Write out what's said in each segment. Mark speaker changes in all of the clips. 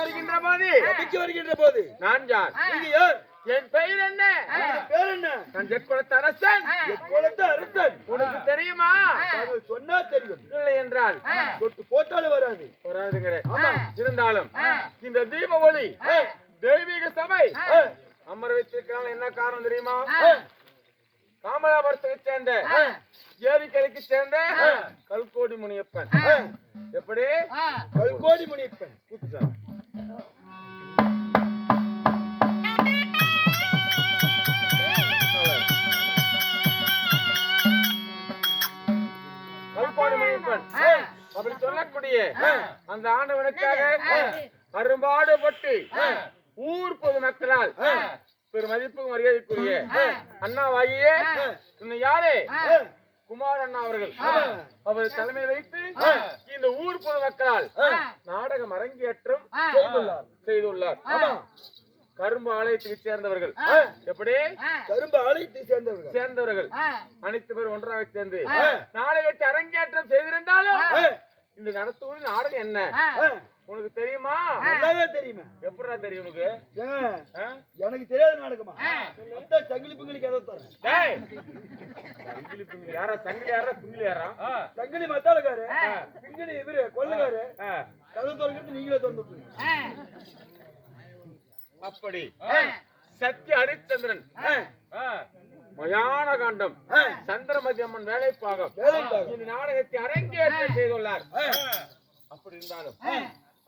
Speaker 1: வருகின்ற போது?
Speaker 2: சபைக்கு வருகின்ற போது?
Speaker 1: நான் யார்?
Speaker 2: நீங்க யார்
Speaker 1: என் பெயர் என்ன?
Speaker 2: பேர் என்ன?
Speaker 1: நான் ஜெட்குலத்து அரசன்.
Speaker 2: குலத்த அரசன்.
Speaker 1: உனக்கு தெரியுமா?
Speaker 2: சொன்னா தெரியும்.
Speaker 1: இல்லை என்றால்
Speaker 2: தொட்டு போட்டாலும் வராது.
Speaker 1: வராதுங்கிற
Speaker 2: ஆமா.
Speaker 1: இருந்தாலும் இந்த தீப ஒளி தெய்வீக சபை அமர வச்சிருக்காங்க என்ன காரணம் தெரியுமா? காமராபுரத்தை சேர்ந்த ஏரிக்கரைக்கு சேர்ந்த கல்கோடி முனியப்பன். எப்படி?
Speaker 2: கல்கோடி முனியப்பன்.
Speaker 1: கூப்பிட்டு சொல்லக்கூடிய அந்த ஆண்டவனுக்காக அரும்பாடுபட்டு ஊர் பொது மக்களால் பெரும் மதிப்பு மரியாதைக்குரிய அண்ணாவாகிய இன்னும் யாரு? குமார் அண்ணா அவர்கள். அவர் தலைமை வைத்து இந்த ஊர் பொது மக்களால் நாடகம் அரங்கேற்றம் செய்துள்ளார். செய்துள்ளார். கரும்பு ஆலயத்துக்கு சேர்ந்தவர்கள். எப்படி?
Speaker 2: கரும்பு ஆலயத்தை சேர்ந்தவர்கள்.
Speaker 1: சேர்ந்தவர்கள். அனைத்து பேரும் ஒன்றாக சேர்ந்து நாடகத்தை அரங்கேற்றம் செய்திருந்தாலும் இந்த நடத்துவது நாடகம் என்ன? உனக்கு தெரியுமா?
Speaker 2: நல்லாவே தெரியுமே.
Speaker 1: எப்படா தெரியும் உனக்கு?
Speaker 2: எனக்கு தெரியாத நாடகமா? மொத்த சங்கிலி பிங்கிலிக்கு எதை தரேன்.
Speaker 1: டேய்! சங்கிலி பிங்கிலி யாரா? சங்கிலி யாரா? பிங்கிலி யாரா?
Speaker 2: சங்கிலி மத்தாளுக்காரு பிங்கிலி இவரு கொள்ளுக்காரு. கதை திறக்கிறது நீங்களே திறந்து
Speaker 1: அப்படி. சத்ய ஹரிச்சந்திரன் ஆ, மயான காண்டம். சந்திரமதி அம்மன் வேலைப்பாகம்.
Speaker 2: வேலைப்பாகம்.
Speaker 1: இந்த நாடகத்தை அரங்கேற்றம் செய்துள்ளார். அப்படி இருந்தாலும்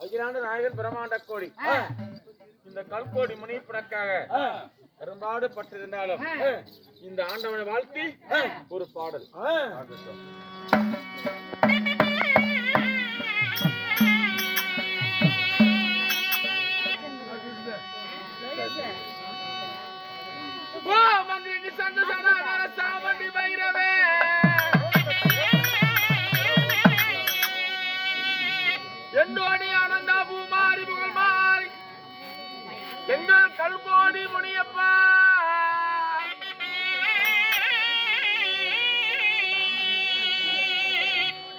Speaker 1: அகிலாண்டு நாயகன் பிரம்மாண்ட கோடி. இந்த கல்கோடி முனிப்பனுக்காக பெரும்பாடு பட்டிருந்தாலும் இந்த ஆண்டவனை வாழ்த்தி ஒரு பாடல். எங்கள் முனியப்பா.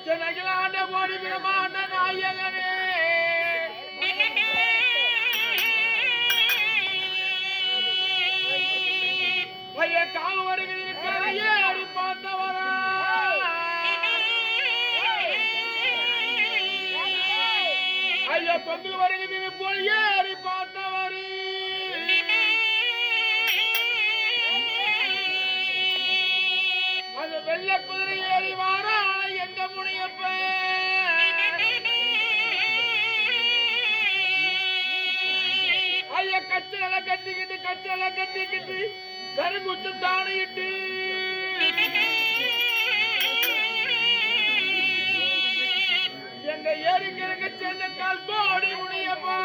Speaker 1: ஜனகிலாண்ட கோடி பிரமாண்ட நாயகனே. ஐய காவு வருகிறே அடி பார்த்தவரா. ஐயா வருகிறது போல் ஏறி பார்த்த வெள்ள குதிரை ஏறி வாரா எங்க முனியப்ப? ஐயா கச்சல கட்டிக்கிட்டு கச்சல கட்டிக்கிட்டு கருங்குச்சம் தானிட்டு எங்க ஏரிக்கிறங்க சேர்ந்த கால் கோடி முனியப்பா.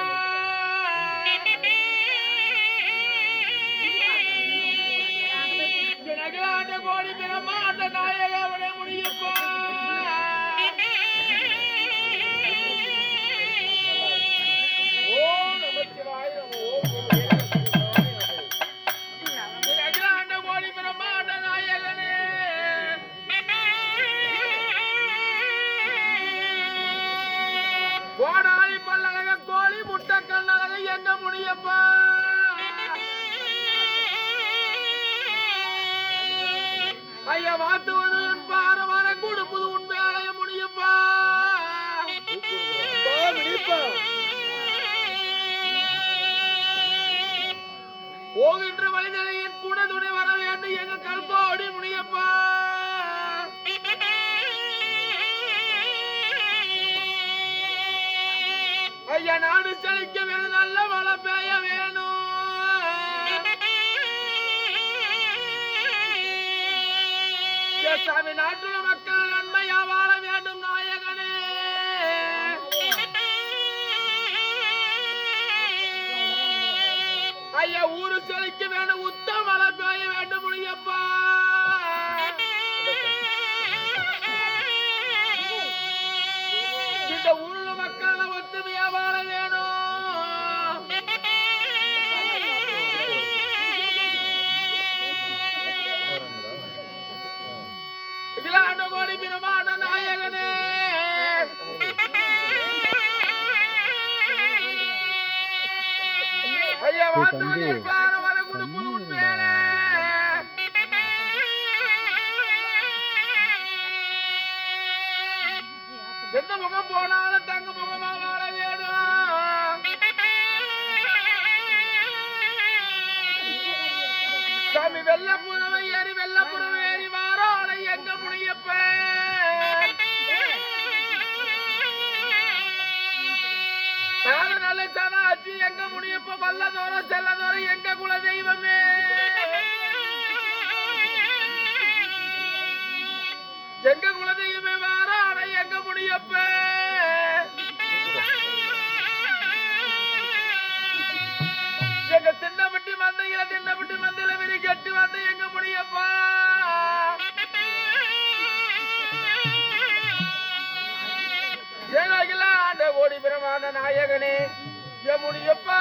Speaker 1: ஐயா வாத்துவது பார வர கொடுப்பது உன் வேலைய முடியப்பா போகின்ற வழிநிலையின் கூட துணை வர வேண்டும். எங்க கல்போடி முடியப்பா ஐயா நாடு செழிக்க வேணும். நல்ல சாமி நாட்டுல மக்கள் நன்மையா வாழ வேண்டும் நாயகனே. ஐயா ஊரு செழிக்க வேண்டும் குலதெய்வமே வாரான எங்க முடியப்ப? எங்க தின்னப்பட்டி மந்தையில தின்னப்பட்டி மந்தையில விரி கட்டி வந்து எங்க முடியப்பா? ஏனாகில ஆண்ட ஓடி பிரமாண்ட நாயகனே எமுடியப்பா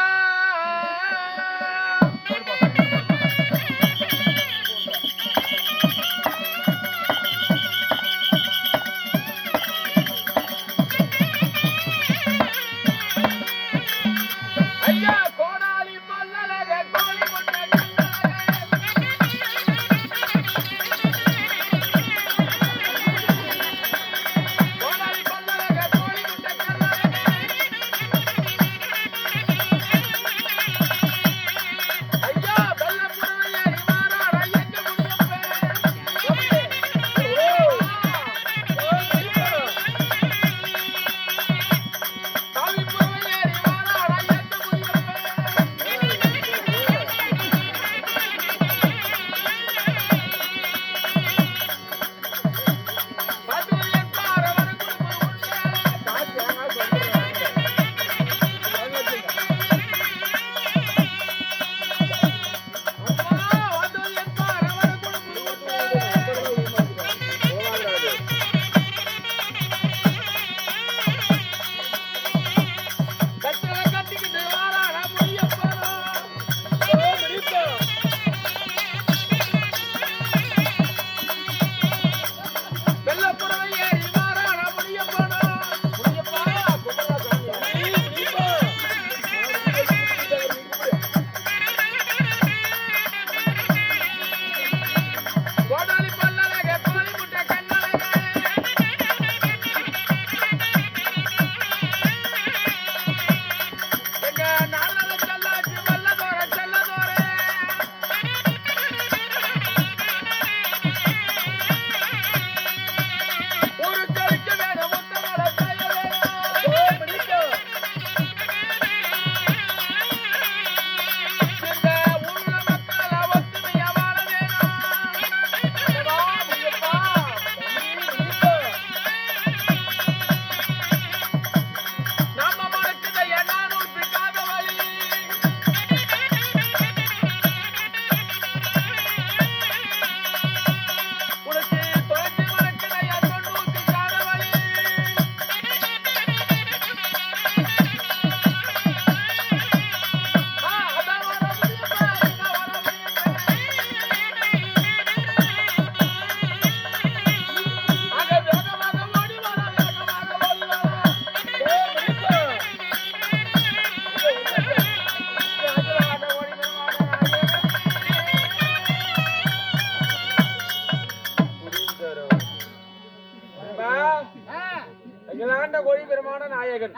Speaker 1: ஆண்ட கோழிபெருமான நாயகன்.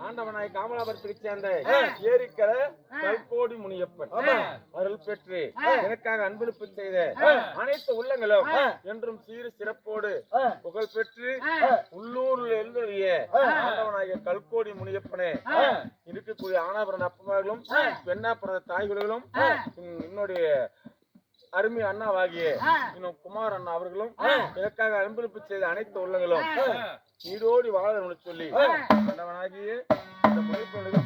Speaker 1: ஆண்டவனாய் காமலாபுரத்துக்கு சேர்ந்த ஏரிக்கர கல்கோடி முனியப்பன். அருள் பெற்று எனக்காக அன்பளிப்பு செய்த அனைத்து உள்ளங்களும் என்றும் சீரு சிறப்போடு புகழ் பெற்று உள்ளூரில் எழுந்தறிய ஆண்டவனாகிய கல்கோடி முனியப்பனே இருக்கக்கூடிய ஆனாபுரன் அப்பமார்களும் பெண்ணாபுரத தாய்களும் என்னுடைய அருமை அண்ணாவாகிய இன்னும் குமார் அண்ணா அவர்களும் இதற்காக அன்பளிப்பு செய்த அனைத்து உள்ளங்களும் நீரோடி வாழ சொல்லி கண்டவனாகிய இந்த மொழிப்பொழுது